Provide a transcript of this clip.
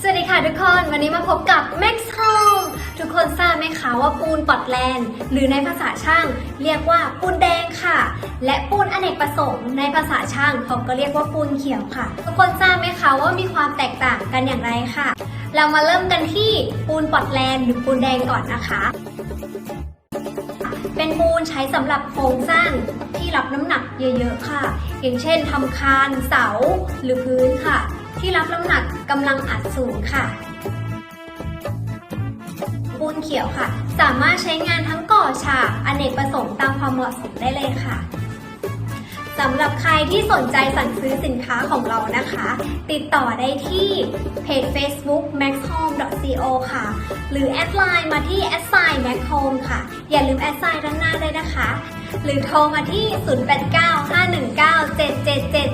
สวัสดีค่ะทุกคน วันนี้มาพบกับ Max Home ทุกคนทราบไหมคะว่าปูนปอร์ตแลนด์ หรือในภาษาช่าง เรียกว่าปูนแดงค่ะ และปูนอเนกประสงค์ในภาษาช่างเขาก็เรียกว่าปูนเขียวค่ะ ทุกคนทราบไหมคะว่ามีความแตกต่างกันอย่างไรค่ะ เรามาเริ่มกันที่ปูนปอร์ตแลนด์หรือปูนแดงก่อนนะคะเป็นปูนใช้สำหรับโครงสร้างที่รับน้ำหนักเยอะ ๆ ค่ะ อย่างเช่นทำคานเสาหรือพื้นค่ะ ที่รับน้ำหนักกำลังอัดสูงค่ะ ปูนเขียวค่ะ สามารถใช้งานทั้งก่อฉากอเนกประสงค์ตามความเหมาะสมได้เลยค่ะสำหรับใครที่สนใจสั่งซื้อสินค้าของเรานะคะ ติดต่อได้ที่เพจ Facebook maxhome.co ค่ะ หรือแอดไลน์มาที่ a d s i g n maxhome ค่ะ อย่าลืมแอดไซน์ด้านหน้าด้วยนะคะ หรือโทรมาที่ 0895197777